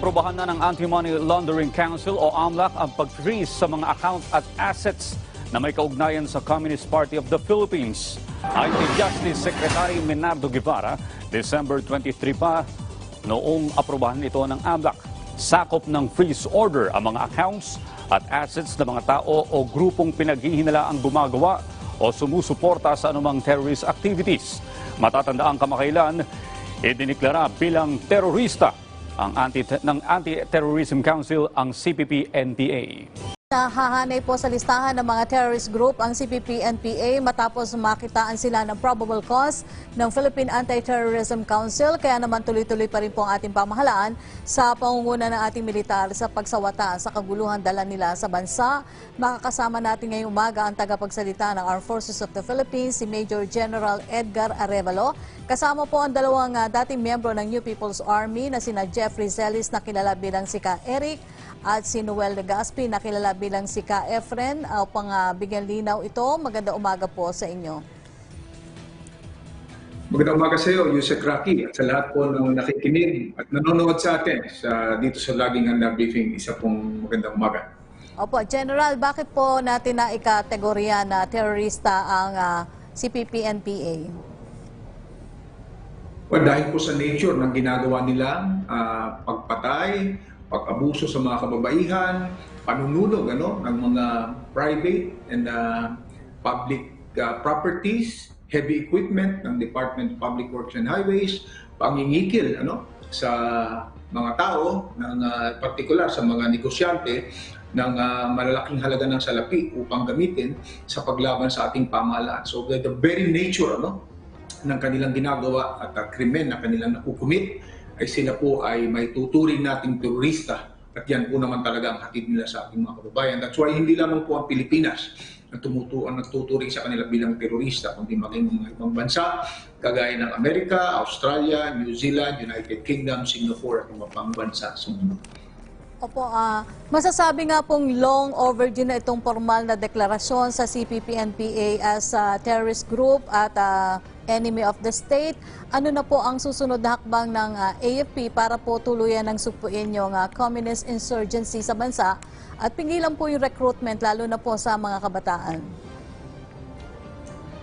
Naprobahan na ng Anti-Money Laundering Council o AMLAC ang pag-freeze sa mga account at assets na may kaugnayan sa Communist Party of the Philippines. Ayon kay Justice Secretary Menardo Guevara, December 23 pa noong aprobahan ito ng AMLAC. Sakop ng freeze order ang mga accounts at assets ng mga tao o grupong pinaghihinala ang gumagawa o sumusuporta sa anumang terrorist activities. Matatanda ang kamakailan, idiniklara bilang terorista ang anti ng Anti-Terrorism Council ang CPP-NPA. Nahahanay po sa listahan ng mga terrorist group ang CPP-NPA matapos makitaan sila ng probable cause ng Philippine Anti-Terrorism Council. Kaya naman tuloy-tuloy pa rin po ang ating pamahalaan sa pangunguna ng ating militar sa pagsawata sa kaguluhan dala nila sa bansa. Makakasama natin ngayong umaga ang tagapagsalita ng Armed Forces of the Philippines, si Major General Edgar Arevalo. Kasama po ang dalawang ah, dating miyembro ng New People's Army na sina Jeffrey Zelis na kilala bilang si Ka Eric at si Noel Legaspi na kilala bilang si Ka Efren uh, upang ah, bigyan linaw ito. Maganda umaga po sa inyo. Magandang umaga sa iyo, Yusek Rocky, at sa lahat po ng nakikinig at nanonood sa atin sa, dito sa Laging Handa Briefing. Isa pong magandang umaga. Opo, General, bakit po natin na ikategorya na terorista ang ah, CPP-NPA? Well, dahil po sa nature ng ginagawa nilang ah, pagpatay, pag-abuso sa mga kababaihan, panununog ano, ng mga private and ah, public ah, properties, heavy equipment ng Department of Public Works and Highways, pangingikil ano, sa mga tao, ng, ah, particular sa mga negosyante, ng ah, malalaking halaga ng salapi upang gamitin sa paglaban sa ating pamahalaan. So the very nature ano, ng kanilang ginagawa at uh, krimen na kanilang nakukumit ay sila po ay may tuturing nating terorista at yan po naman talaga ang hatid nila sa ating mga kababayan. That's why hindi lamang po ang Pilipinas na tumutu ang nagtuturing sa kanila bilang terorista, kundi maging mga ibang bansa, kagaya ng Amerika, Australia, New Zealand, United Kingdom, Singapore at mga pang bansa sa mundo. Opo, ah, masasabi nga pong long overdue na itong formal na deklarasyon sa CPP-NPA as a terrorist group at ah, enemy of the state. Ano na po ang susunod na hakbang ng ah, AFP para po tuluyan ng supuin yung ah, communist insurgency sa bansa at pingilan po yung recruitment lalo na po sa mga kabataan?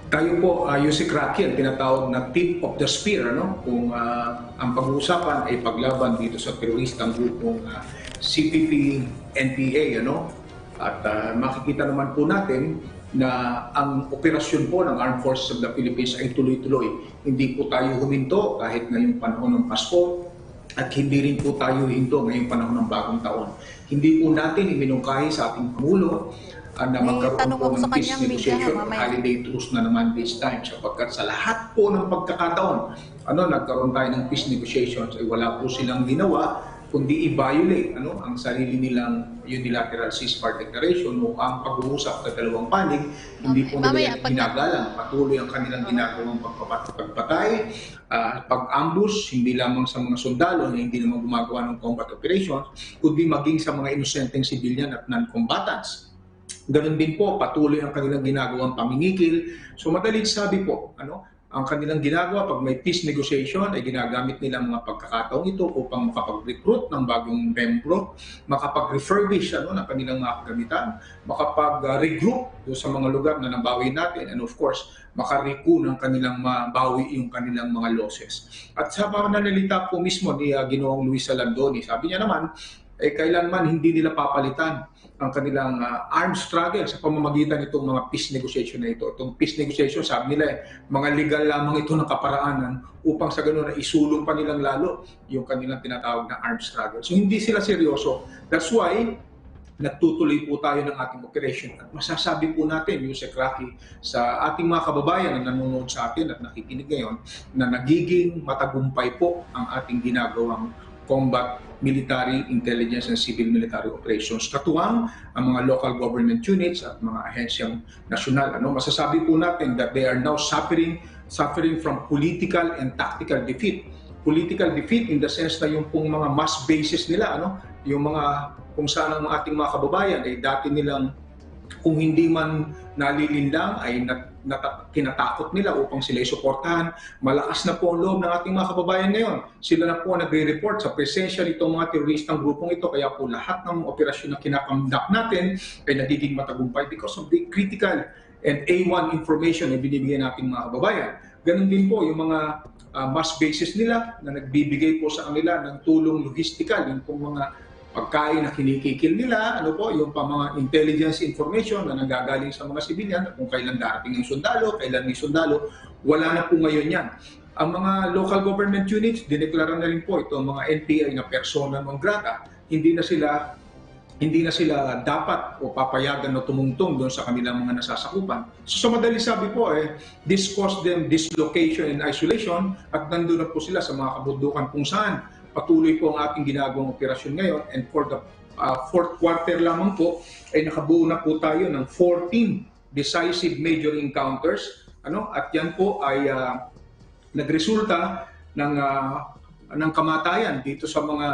Tayo po, uh, Yusik Rocky, ang tinatawag na tip of the spear, ano? kung ah, ang pag-uusapan ay paglaban dito sa teroristang grupong uh, CPP-NPA. Ano? At ah, makikita naman po natin na ang operasyon po ng Armed Forces of the Philippines ay tuloy-tuloy. Hindi po tayo huminto kahit ngayong panahon ng Pasko at hindi rin po tayo hinto ngayong panahon ng bagong taon. Hindi po natin iminungkahi sa ating Pangulo ah, na magkaroon po ng peace negotiation, mamaya. holiday truce na naman this time sapagkat sa lahat po ng pagkakataon, ano, nagkaroon tayo ng peace negotiations ay wala po silang ginawa kundi i-violate ano, ang sarili nilang unilateral ceasefire declaration o ang pag-uusap sa dalawang panig, hindi po Okay, nila mamaya, yan pag- ginagalang. Patuloy ang kanilang ginagawang pagpapat- pagpatay, ah, pag-ambush, hindi lamang sa mga sundalo na hindi naman gumagawa ng combat operations, kundi maging sa mga inosenteng civilian at non-combatants. Ganun din po, patuloy ang kanilang ginagawang pamingikil. So madaling sabi po, ano, ang kanilang ginagawa pag may peace negotiation ay ginagamit nila mga pagkakataong ito upang makapag-recruit ng bagong membro, makapag-refurbish ano, ng kanilang mga kagamitan, makapag-regroup doon sa mga lugar na nabawi natin, and of course, makariku ng kanilang mabawi yung kanilang mga losses. At sa pananalita po mismo ni uh, Ginoong Luis Salandoni, sabi niya naman, eh kailanman hindi nila papalitan ang kanilang ah, armed struggle sa pamamagitan nitong mga peace negotiation na ito. Itong peace negotiation, sabi nila eh, mga legal lamang ito ng kaparaanan upang sa ganoon na isulong pa nilang lalo yung kanilang tinatawag na armed struggle. So hindi sila seryoso. That's why nagtutuloy po tayo ng ating operation. At masasabi po natin, Yusek Rocky, sa ating mga kababayan na nanonood sa atin at nakikinig ngayon, na nagiging matagumpay po ang ating ginagawang combat military intelligence and civil military operations. Katuwang ang mga local government units at mga ahensyang nasyonal. Ano, masasabi po natin that they are now suffering suffering from political and tactical defeat. Political defeat in the sense na yung pong mga mass bases nila, ano, yung mga kung saan ang ating mga kababayan ay dati nilang kung hindi man nalilinlang ay nat, nata- kinatakot nila upang sila isuportahan. Malakas na po ang loob ng ating mga kababayan ngayon. Sila na po nagre-report sa presensya nitong mga teroristang grupong ito. Kaya po lahat ng operasyon na kinakamdak natin ay nagiging matagumpay because of the critical and A1 information na binibigyan nating mga kababayan. Ganun din po yung mga uh, mass bases nila na nagbibigay po sa kanila ng tulong logistical, yung mga pagkain na kinikikil nila, ano po, yung pa mga intelligence information na nanggagaling sa mga sibilyan, kung kailan darating yung sundalo, kailan may sundalo, wala na po ngayon yan. Ang mga local government units, dineklara na rin po ito, ang mga NPA na persona non grata, hindi na sila hindi na sila dapat o papayagan na tumungtong doon sa kanilang mga nasasakupan. So sa madali sabi po, eh, this caused them dislocation and isolation at nandun na po sila sa mga kabundukan kung saan patuloy po ang ating ginagawang operasyon ngayon and for the uh, fourth quarter lamang po ay nakabuo na po tayo ng 14 decisive major encounters ano at yan po ay uh, nagresulta ng uh, ng kamatayan dito sa mga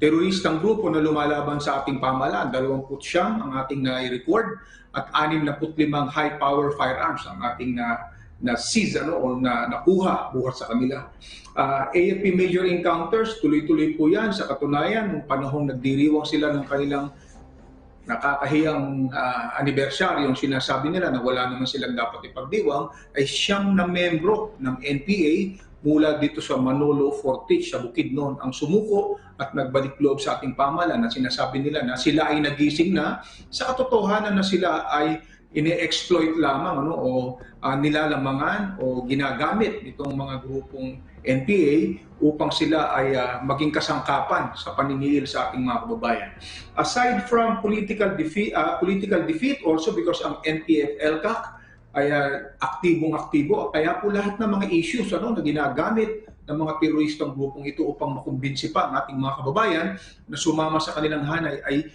teroristang grupo na lumalaban sa ating pamahalaan. 29 ang ating na-record at 65 high-power firearms ang ating na na seize ano o na nakuha buhat sa kanila. Uh, AFP major encounters, tuloy-tuloy po yan sa katunayan nung panahong nagdiriwang sila ng kanilang nakakahiyang uh, anibersaryo yung sinasabi nila na wala naman silang dapat ipagdiwang ay siyam na membro ng NPA mula dito sa Manolo Fortich sa Bukidnon ang sumuko at nagbalik loob sa ating pamahalaan na sinasabi nila na sila ay nagising na sa katotohanan na sila ay ini-exploit lamang ano o uh, nilalamangan o ginagamit itong mga grupong NPA upang sila ay uh, maging kasangkapan sa paniniil sa ating mga kababayan. Aside from political defeat, uh, political defeat also because ang NPF-LCAC ay uh, aktibong-aktibo. Kaya po lahat ng mga issues ano, na ginagamit ng mga teroristang grupong ito upang makumbinsi pa ang ating mga kababayan na sumama sa kanilang hanay ay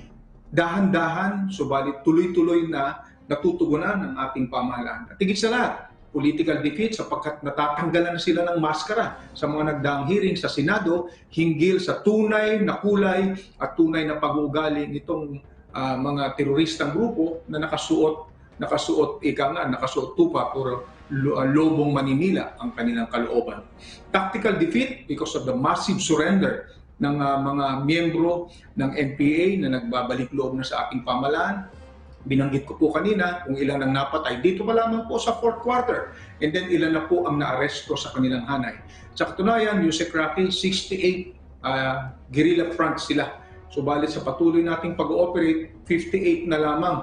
dahan-dahan, subalit tuloy-tuloy na natutugunan ng ating pamahalaan. At higit sa lahat, political defeat sapagkat natatanggalan na sila ng maskara sa mga nagdaang hearing sa Senado hinggil sa tunay na kulay at tunay na pag-uugali nitong uh, mga teroristang grupo na nakasuot nakasuot ika nga nakasuot tupa or uh, lobong maninila ang kanilang kalooban. Tactical defeat because of the massive surrender ng uh, mga miyembro ng NPA na nagbabalik loob na sa ating pamahalaan binanggit ko po kanina kung ilan ang napatay dito pa lamang po sa fourth quarter and then ilan na po ang naaresto sa kanilang hanay. Sa katunayan, Yusek Rocky, 68 uh, guerrilla front sila. Subalit sa patuloy nating pag-ooperate, 58 na lamang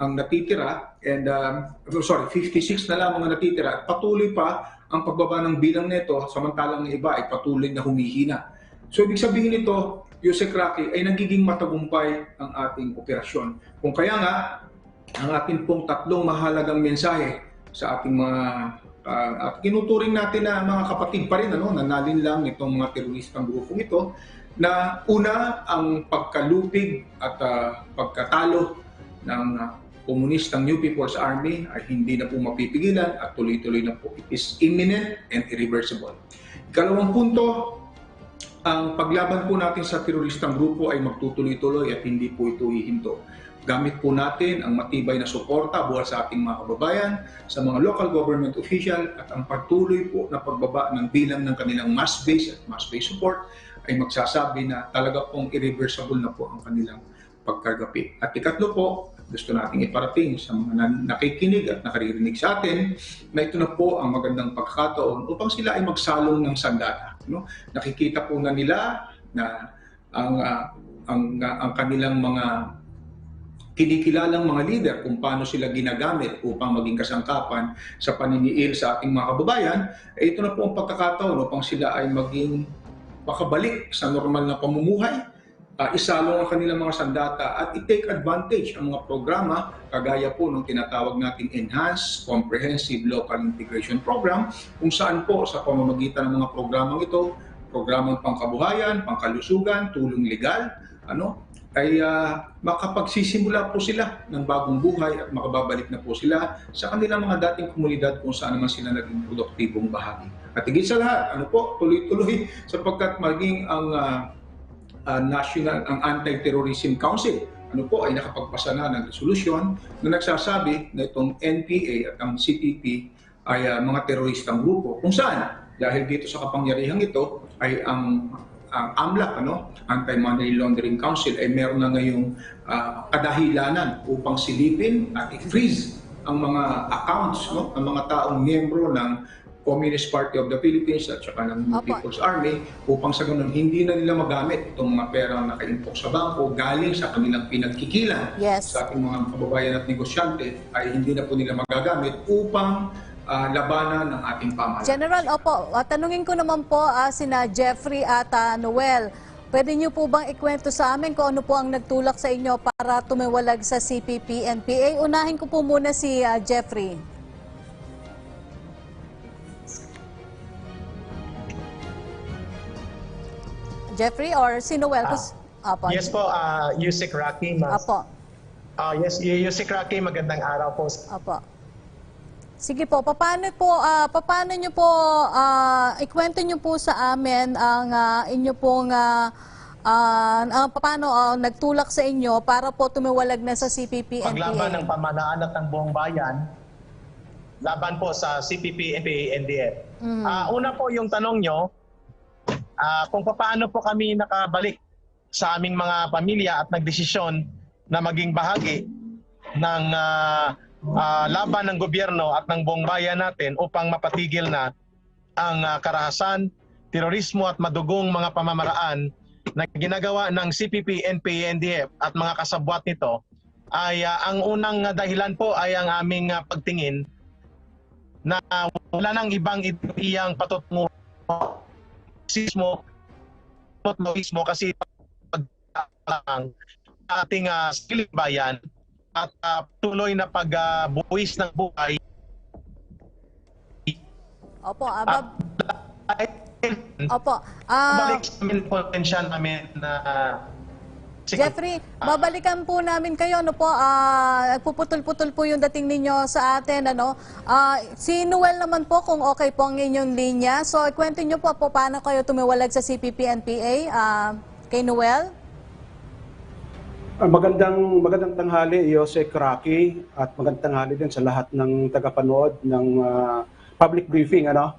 ang natitira and um, sorry, 56 na lamang ang natitira. Patuloy pa ang pagbaba ng bilang nito samantalang ng iba ay patuloy na humihina. So ibig sabihin nito, Yusek Rocky, ay nagiging matagumpay ang ating operasyon. Kung kaya nga, ang ating pong tatlong mahalagang mensahe sa ating mga uh, at kinuturing natin na mga kapatid pa rin ano, nanalin lang itong mga teroristang grupong ito na una ang pagkalupig at uh, pagkatalo ng uh, komunistang New People's Army ay hindi na po mapipigilan at tuloy-tuloy na po. It is imminent and irreversible. Ikalawang punto, ang paglaban po natin sa teroristang grupo ay magtutuloy-tuloy at hindi po ito hihinto. Gamit po natin ang matibay na suporta buhat sa ating mga kababayan, sa mga local government official at ang patuloy po na pagbaba ng bilang ng kanilang mass base at mass base support ay magsasabi na talaga pong irreversible na po ang kanilang pagkagapi. At ikatlo po, gusto nating iparating sa mga nakikinig at nakaririnig sa atin na ito na po ang magandang pagkakataon upang sila ay magsalong ng sandata. No? Nakikita po na nila na ang, uh, ang, uh, ang kanilang mga kinikilalang mga leader kung paano sila ginagamit upang maging kasangkapan sa paniniil sa ating mga kababayan, eh ito na po ang pagkakataon upang sila ay maging makabalik sa normal na pamumuhay uh, isalong ang kanilang mga sandata at i-take advantage ang mga programa kagaya po ng tinatawag nating Enhanced Comprehensive Local Integration Program kung saan po sa pamamagitan ng mga programang ito, programang pangkabuhayan, pangkalusugan, tulong legal, ano, ay uh, makapagsisimula po sila ng bagong buhay at makababalik na po sila sa kanilang mga dating komunidad kung saan naman sila naging produktibong bahagi. At higit sa lahat, ano po, tuloy-tuloy sapagkat maging ang uh, uh, National ang Anti-Terrorism Council ano po ay nakapagpasa na ng resolusyon na nagsasabi na itong NPA at ang CPP ay ah, mga teroristang grupo. Kung saan, dahil dito sa kapangyarihang ito ay ang ang AMLAC, ano, Anti-Money Laundering Council, ay meron na ngayong ah, kadahilanan upang silipin at i-freeze ang mga accounts no, ng mga taong miyembro ng Communist Party of the Philippines at saka ng Opo. People's Army upang sa ganun hindi na nila magamit itong mga pera na nakaimpok sa bangko galing sa kanilang pinagkikilan Yes. sa ating mga kababayan at negosyante ay hindi na po nila magagamit upang ah, labanan ng ating pamahalaan. General, opo, ah, tanungin ko naman po ah, sina Jeffrey at ah, Noel. Pwede niyo po bang ikwento sa amin kung ano po ang nagtulak sa inyo para tumiwalag sa CPP-NPA? Unahin ko po muna si ah, Jeffrey. Jeffrey or si Noel? Kus- Apo. Yes po, uh, Yusik Rocky. Mas, Apo. Ah, yes, Yusik Rocky, magandang araw po. Apo. Sige po, paano po ah, paano niyo po ah, ikwento niyo po sa amin ang ah, inyo pong ah, ah, ang paano ah, nagtulak sa inyo para po tumiwalag na sa CPP Paglaban ng NPA. pamahalaan at ng buong bayan, laban po sa CPP, NPA, NDF. Ah, una po yung tanong nyo, ah, kung paano po kami nakabalik sa aming mga pamilya at nagdesisyon na maging bahagi ng ah, ah, laban ng gobyerno at ng buong bayan natin upang mapatigil na ang ah, karahasan, terorismo at madugong mga pamamaraan na ginagawa ng CPP, NPA, NDF at mga kasabwat nito ay ah, ang unang dahilan po ay ang aming ah, pagtingin na wala nang ibang iyang patutungo sismo patutungo kasi pag lang ating uh, siling bayan at ah, tuloy na pagbuwis ng buhay Opo, ah, bab- ay Opo. Ah, balik sa amin potential namin na Sige. Jeffrey, babalikan po namin kayo ano po ah puputol-putol po yung dating ninyo sa atin ano. Ah, si Noel naman po kung okay po ang inyong linya. So ikwento niyo po po paano kayo tumiwalag sa CPP NPA ah kay Noel. Ah, Magandang magandang tanghali, Jose Kraki, at magandang tanghali din sa lahat ng tagapanood ng ah, public briefing. Ano?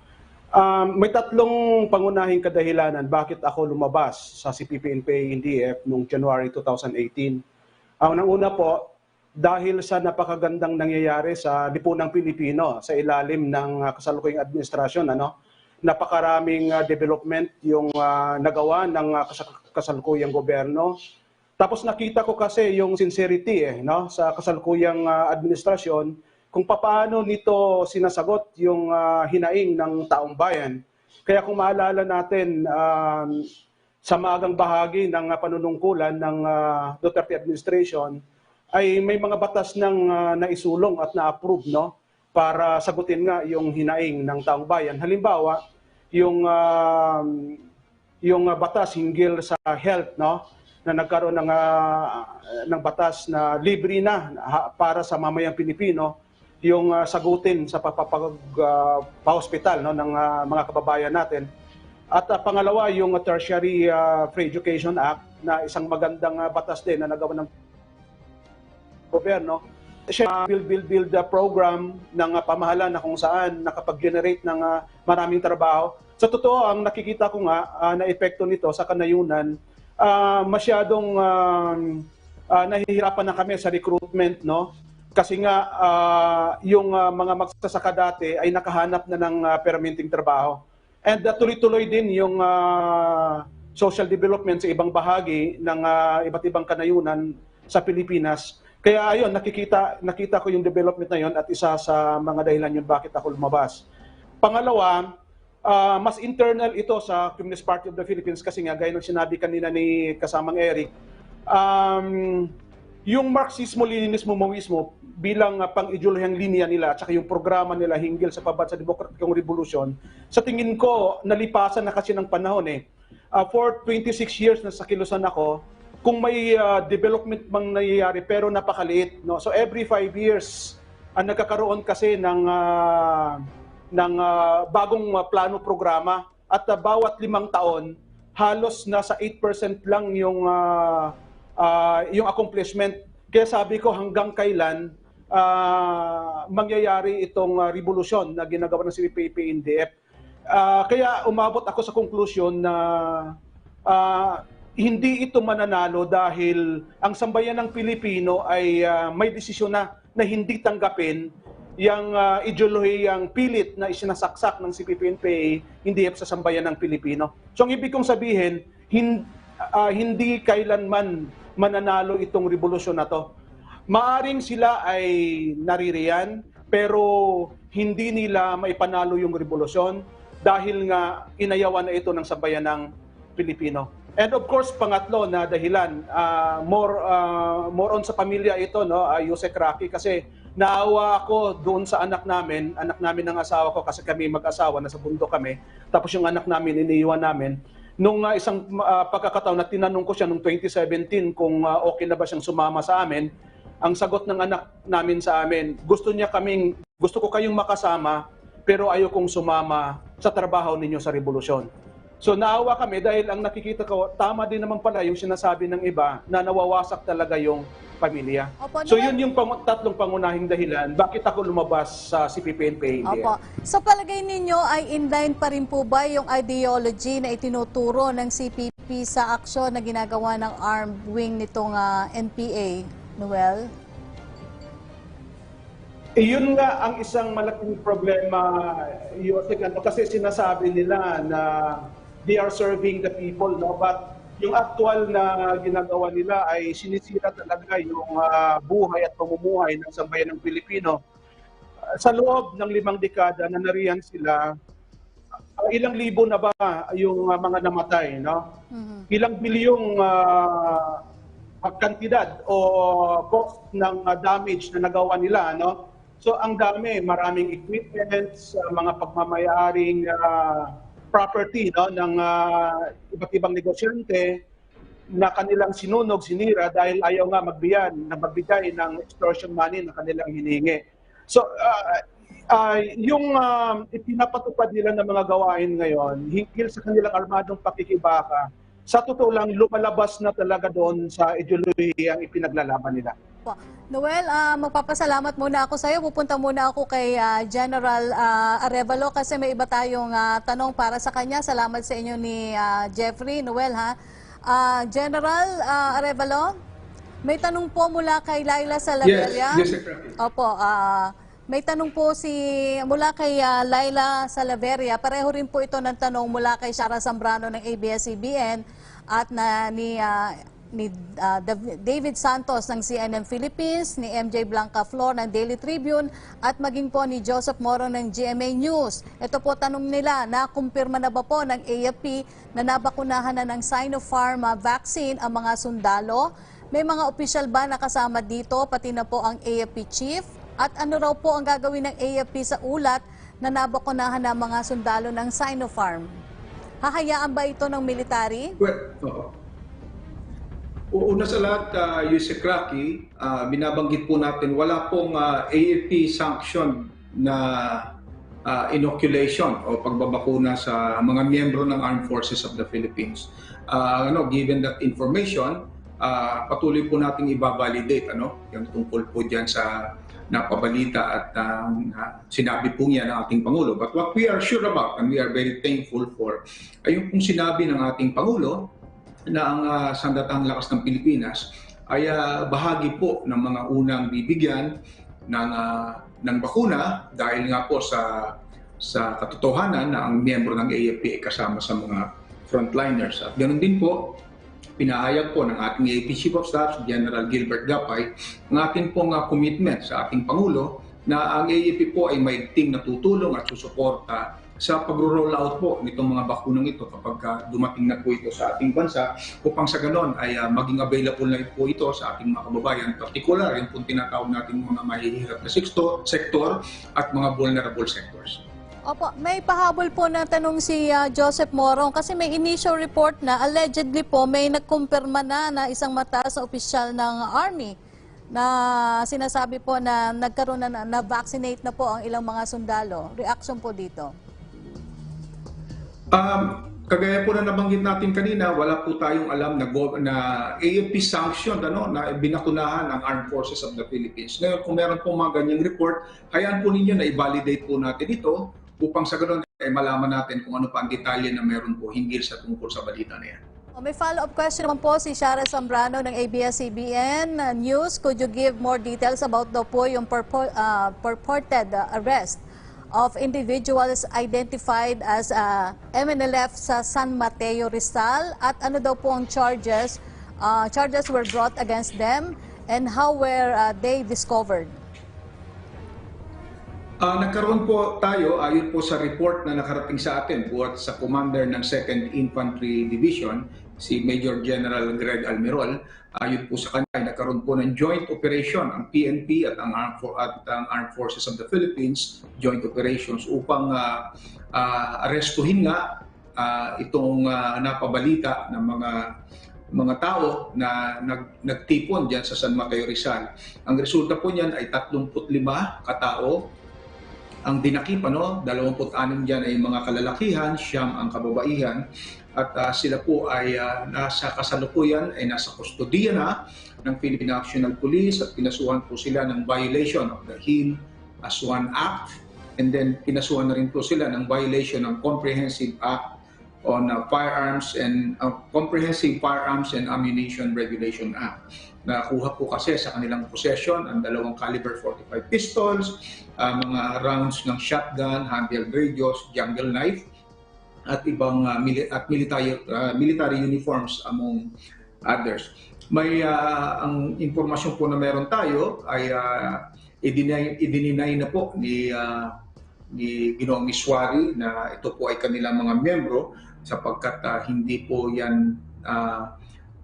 Um, may tatlong pangunahing kadahilanan bakit ako lumabas sa CPP-NPA NDF noong January 2018. Ang unang-una po, dahil sa napakagandang nangyayari sa lipunang Pilipino sa ilalim ng ah, kasalukuyang administrasyon, ano? napakaraming ah, development yung ah, nagawa ng kasal- kasalukuyang gobyerno. Tapos nakita ko kasi yung sincerity eh, no, sa kasalukuyang ah, administrasyon kung paano nito sinasagot yung ah, hinaing ng taong bayan. Kaya kung maalala natin um, sa maagang bahagi ng ah, panunungkulan ng ah, Duterte administration ay may mga batas ng ah, naisulong at na-approve no para sagutin nga yung hinaing ng taong bayan. Halimbawa, yung um, yung ah, batas hinggil sa health no na nagkaroon ng ah, ng batas na libre na para sa mamayang Pilipino yung ah, sagutin sa papapag ah, pa-hospital no ng ah, mga kababayan natin. At ah, pangalawa yung Tertiary ah, Free Education Act na isang magandang ah, batas din na nagawa ng gobyerno. Siya build build build the program ng ah, pamahalaan na kung saan nakapag-generate ng ah, maraming trabaho. Sa totoo, ang nakikita ko nga ah, na epekto nito sa kanayunan, ah, masyadong ah, ah, nahihirapan na kami sa recruitment, no? Kasi nga ah, yung ah, mga magsasaka dati ay nakahanap na ng ah, permanenteng trabaho. And ah, tuloy-tuloy din yung ah, social development sa ibang bahagi ng ah, iba't ibang kanayunan sa Pilipinas. Kaya ayun, nakikita nakita ko yung development na yun at isa sa mga dahilan yun bakit ako lumabas. Pangalawa, ah, mas internal ito sa Communist Party of the Philippines kasi nga gaya ng sinabi kanina ni kasamang Eric, um, yung Marxismo-Leninismo Maoismo bilang uh, pang-ideolohiyang linya nila at saka yung programa nila hinggil sa pabat sa demokratikong revolusyon, sa tingin ko, nalipasan na kasi ng panahon eh. Uh, for 26 years na sa kilusan ako, kung may uh, development mang nangyayari pero napakaliit. No? So every five years, ang nagkakaroon kasi ng, uh, ng uh, bagong uh, plano programa at uh, bawat limang taon, halos nasa 8% lang yung uh, ah, yung accomplishment. Kaya sabi ko hanggang kailan ah, mangyayari itong ah, revolusyon na ginagawa ng CPP-NDF. Ah, kaya umabot ako sa conclusion na ah, hindi ito mananalo dahil ang sambayan ng Pilipino ay ah, may desisyon na na hindi tanggapin yung uh, ideolohiyang pilit na isinasaksak ng CPP-NPA hindi sa sambayan ng Pilipino. So ang ibig kong sabihin, hin- ah, hindi kailanman mananalo itong revolusyon na to. Maaring sila ay naririyan, pero hindi nila maipanalo yung revolusyon dahil nga inayawan na ito ng sambayan ng Pilipino. And of course, pangatlo na dahilan, ah, more ah, more on sa pamilya ito, no, uh, Yusek Rocky, kasi naawa ako doon sa anak namin, anak namin ng asawa ko, kasi kami mag-asawa, nasa bundok kami, tapos yung anak namin, iniiwan namin. Nung ah, isang ah, pagkakataon na tinanong ko siya nung 2017 kung ah, okay na ba siyang sumama sa amin, ang sagot ng anak namin sa amin, gusto niya kaming, gusto ko kayong makasama, pero ayokong sumama sa trabaho ninyo sa revolusyon. So naawa kami dahil ang nakikita ko, tama din naman pala yung sinasabi ng iba na nawawasak talaga yung pamilya. Opo, so yun yung pang- tatlong pangunahing dahilan bakit ako lumabas sa CPP-NPA. Opo. Sa palagay ninyo ay in line pa rin po ba yung ideology na itinuturo ng CPP sa aksyon na ginagawa ng armed wing nitong ah, NPA, Noel? Eh, yun nga ang isang malaking problema, Yosek, kasi sinasabi nila na they are serving the people, no? But yung actual na ginagawa nila ay sinisira talaga yung ah, buhay at pamumuhay ng sambayan ng Pilipino. Ah, sa loob ng limang dekada na nariyan sila, ah, ilang libo na ba yung ah, mga namatay, no? Mhm. ilang bilyong ah, kantidad o cost ng ah, damage na nagawa nila no so ang dami maraming equipments ah, mga pagmamayaring ah, property no ng ah, iba't ibang negosyante na kanilang sinunog sinira dahil ayaw nga magbiyan na magbigay ng extortion money na kanilang hiningi so ah, ah, yung ah, ipinapatupad nila ng mga gawain ngayon hinggil sa kanilang armadong pakikibaka sa totoo lang, lumalabas na talaga doon sa ideolohiya ang ipinaglalaban nila. Po. Noel, ah, magpapasalamat muna ako sa iyo. Pupunta muna ako kay ah, General ah, Arevalo kasi may iba tayong ah, tanong para sa kanya. Salamat sa inyo ni ah, Jeffrey. Noel, ha? Ah, General ah, Arevalo, may tanong po mula kay Laila Salaveria. Yes, yes. Opo, ah, may tanong po si mula kay ah, Laila Salaveria. Pareho rin po ito ng tanong mula kay Shara Zambrano ng ABS-CBN at na ni ah, ni Dav- David Santos ng CNN Philippines, ni MJ Blanca Flor ng Daily Tribune at maging po ni Joseph Moro ng GMA News. Ito po tanong nila, nakumpirma na ba po ng AFP na nabakunahan na ng Sinopharm ah, vaccine ang mga sundalo? May mga opisyal ba nakasama dito, pati na po ang AFP chief? At ano raw po ang gagawin ng AFP sa ulat na nabakunahan ng mga sundalo ng Sinopharm? Hahayaan ba ito ng military? Well, oo. Una sa lahat, uh, Yusek Rocky, ah, binabanggit po natin, wala pong ah, AFP sanction na ah, inoculation o pagbabakuna sa mga miyembro ng Armed Forces of the Philippines. Ah, ano, given that information, ah, patuloy po nating ibabalidate ano, yung tungkol po diyan sa napabalita at na- sinabi po niya ng ating Pangulo. But what we are sure about and we are very thankful for ay yung pong sinabi ng ating Pangulo na ang ah, Sandatang Lakas ng Pilipinas ay ah, bahagi po ng mga unang bibigyan ng ah, ng bakuna dahil nga po sa sa katotohanan na ang miyembro ng AFP ay kasama sa mga frontliners. At ganoon din po, pinahayag po ng ating AFP Chief of Staff, General Gilbert Gapay, ang ating pong commitment sa ating Pangulo na ang AFP po ay maigting na tutulong at susuporta sa pagro-roll out po nitong mga bakunang ito kapag ah, dumating na po ito sa ating bansa upang sa ganon ay ah, maging available na po ito sa ating mga kababayan, particular yung pong tinatawag natin mga mahihirap na sektor, sektor at mga vulnerable sectors. Opo, may pahabol po na tanong si ah, Joseph Morong kasi may initial report na allegedly po may nagkumpirma na na isang mataas na opisyal ng Army na sinasabi po na nagkaroon na na-vaccinate na po ang ilang mga sundalo. Reaction po dito. Um, kagaya po na nabanggit natin kanina, wala po tayong alam na, na AFP sanctioned ano, na binakunahan ng Armed Forces of the Philippines. Ngayon, kung meron po mga ganyang report, hayaan po ninyo na i-validate po natin ito upang sa ganun ay malaman natin kung ano pa ang detalye na meron po hinggil sa tungkol sa balita na yan. O, May follow-up question naman po si Shara Zambrano ng ABS-CBN News. Could you give more details about daw po yung purpo- uh, purported uh, arrest of individuals identified as uh, MNLF sa San Mateo Rizal at ano daw po ang charges uh, charges were brought against them and how were uh, they discovered? Ah, nagkaroon po tayo ayon po sa report na nakarating sa atin buhat sa commander ng 2nd Infantry Division, si Major General Greg Almirol. Ayon po sa kanya ay nagkaroon po ng joint operation ang PNP at ang Armed, For- at ang Armed Forces of the Philippines joint operations upang ah, ah, arestuhin nga ah, itong ah, napabalita ng mga mga tao na nag, nagtipon diyan sa San Mateo Rizal. Ang resulta po niyan ay 35 katao ang dinakip, ano, 26 dyan ay mga kalalakihan, siyam ang kababaihan, at ah, sila po ay ah, nasa kasalukuyan, ay nasa kustodiya na ng Philippine National Police at pinasuhan po sila ng violation of the HIL as one act and then pinasuhan na rin po sila ng violation ng Comprehensive Act on uh, Firearms and uh, Comprehensive Firearms and Ammunition Regulation Act. Nakuha po kasi sa kanilang possession ang dalawang caliber 45 pistols, uh, mga rounds ng shotgun, handheld radios, jungle knife, at ibang uh, mili- at military uh, military uniforms among others. May uh, ang impormasyon po na meron tayo ay uh, idinay, idininay na po ni uh, ni Ginoong Miswari na ito po ay kanilang mga miyembro sapagkat uh, hindi po yan uh,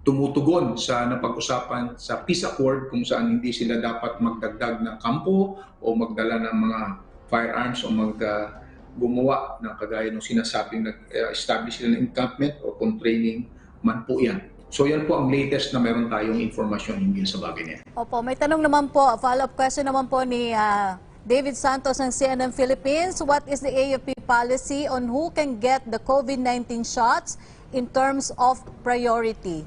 tumutugon sa napag-usapan sa peace accord kung saan hindi sila dapat magdagdag ng kampo o magdala ng mga firearms o mag uh, gumawa ng kagaya ng sinasabing nag-establish sila ng encampment o kung training man po yan. So yan po ang latest na meron tayong informasyon hinggil sa bagay niya. Opo, may tanong naman po, follow-up question naman po ni ah, David Santos ng CNN Philippines. What is the AFP policy on who can get the COVID-19 shots in terms of priority?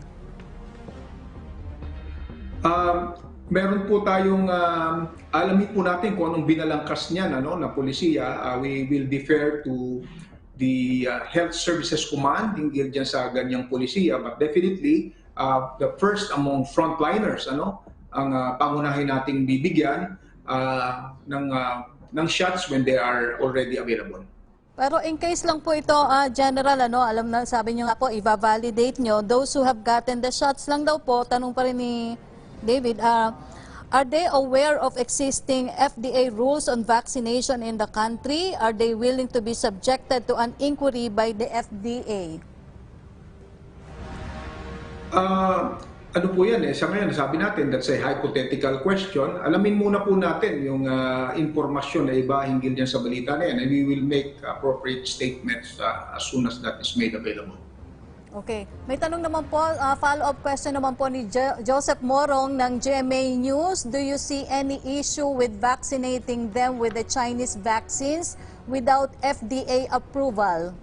Um, meron po tayong um, alamin po natin kung anong binalangkas niyan ano na polisiya. Uh, we will defer to the uh, Health Services Command hinggil diyan sa ganyang polisiya but definitely uh, the first among frontliners ano ang uh, pangunahin nating bibigyan uh, ng uh, ng shots when they are already available. Pero in case lang po ito, ah, General, ano, alam na, sabi niyo nga po, i-validate nyo, those who have gotten the shots lang daw po, tanong pa rin ni David, ah, are they aware of existing FDA rules on vaccination in the country? Are they willing to be subjected to an inquiry by the FDA? Ah, ano po yan eh, sa ngayon sabi natin that's a hypothetical question. Alamin muna po natin yung ah, impormasyon na iba hinggil dyan sa balita na yan and we will make appropriate statements ah, as soon as that is made available. Okay. May tanong naman po, ah, follow-up question naman po ni Jo- Joseph Morong ng GMA News. Do you see any issue with vaccinating them with the Chinese vaccines without FDA approval?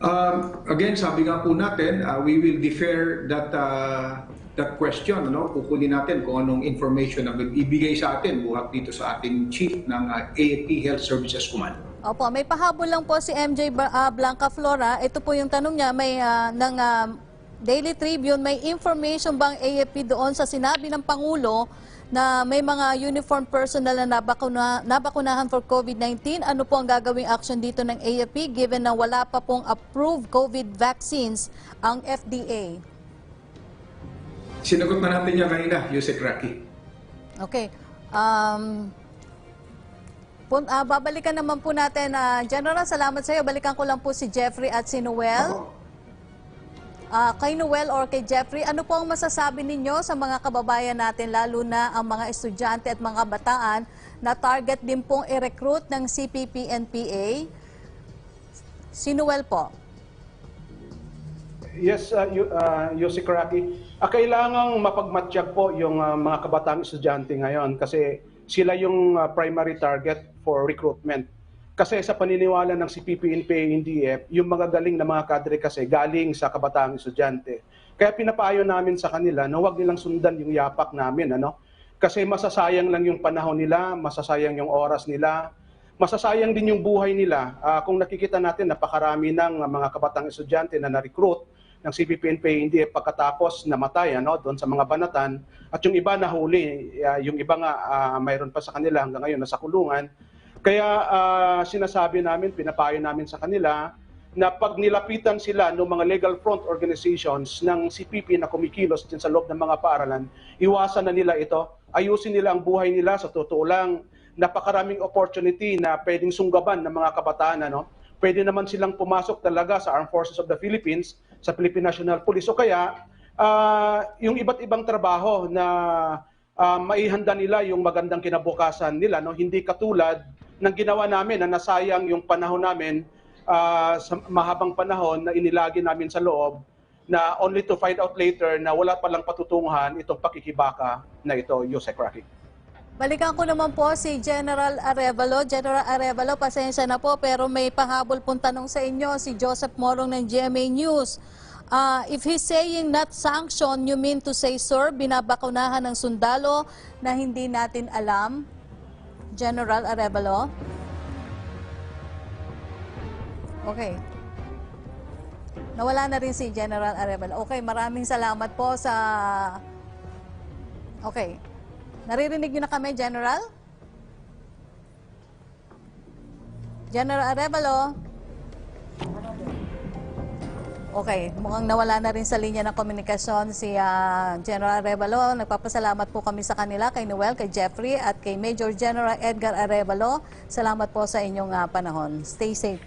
Um, again, sabi nga po natin, ah, we will defer that ah, that question, ano? Kukunin natin kung anong information na ibigay sa atin buhat dito sa ating chief ng ah, AFP Health Services Command. Opo, may pahabol lang po si MJ Ba- ah, Blanca Flora. Ito po yung tanong niya, may ah, ng ah, Daily Tribune, may information bang AFP doon sa sinabi ng Pangulo na may mga uniform personnel na nabakuna, nabakunahan for COVID-19? Ano po ang gagawing action dito ng AFP given na wala pa pong approved COVID vaccines ang FDA? Sinagot na natin yan kanina, Yusek Raki. Okay. Um, pun, ah, babalikan naman po natin. ah, General, salamat sa iyo. Balikan ko lang po si Jeffrey at si Noel. Ah, kay Noel or kay Jeffrey, ano po ang masasabi ninyo sa mga kababayan natin, lalo na ang mga estudyante at mga bataan na target din pong i-recruit ng CPP-NPA? Si Noel po. Yes, uh, you, uh, Yossi Karaki. Ah, kailangang mapagmatsyag po yung ah, mga kabataang estudyante ngayon kasi sila yung ah, primary target for recruitment. Kasi sa paniniwala ng CPP, NDF, yung mga galing na mga kadre kasi galing sa kabataang estudyante. Kaya pinapayo namin sa kanila na huwag nilang sundan yung yapak namin. Ano? Kasi masasayang lang yung panahon nila, masasayang yung oras nila, masasayang din yung buhay nila. Ah, kung nakikita natin, napakarami ng mga kabatang estudyante na na-recruit ng CPP, NPA, NDF pagkatapos namatay ano, doon sa mga banatan. At yung iba nahuli, ah, yung iba nga ah, mayroon pa sa kanila hanggang ngayon nasa kulungan. Kaya ah, sinasabi namin, pinapayo namin sa kanila na pag nilapitan sila ng mga legal front organizations ng CPP na kumikilos din sa loob ng mga paaralan, iwasan na nila ito, ayusin nila ang buhay nila sa totoo lang, napakaraming opportunity na pwedeng sunggaban ng mga kabataan. Ano? Pwede naman silang pumasok talaga sa Armed Forces of the Philippines, sa Philippine National Police. O kaya, ah, yung iba't ibang trabaho na ah, maihanda nila yung magandang kinabukasan nila, no? hindi katulad ng ginawa namin na nasayang yung panahon namin ah, sa mahabang panahon na inilagi namin sa loob na only to find out later na wala palang patutunguhan itong pakikibaka na ito, Yusek Rocky. Balikan ko naman po si General Arevalo. General Arevalo, pasensya na po pero may pahabol pong tanong sa inyo si Joseph Morong ng GMA News. Ah, if he's saying not sanction, you mean to say, sir, binabakunahan ng sundalo na hindi natin alam? General Arevalo? Okay. Nawala na rin si General Arevalo. Okay, maraming salamat po sa... Okay. Naririnig niyo na kami, General? General Arevalo? Okay, mukhang nawala na rin sa linya ng komunikasyon si ah, General Arevalo. Nagpapasalamat po kami sa kanila, kay Noel, kay Jeffrey, at kay Major General Edgar Arevalo. Salamat po sa inyong ah, panahon. Stay safe.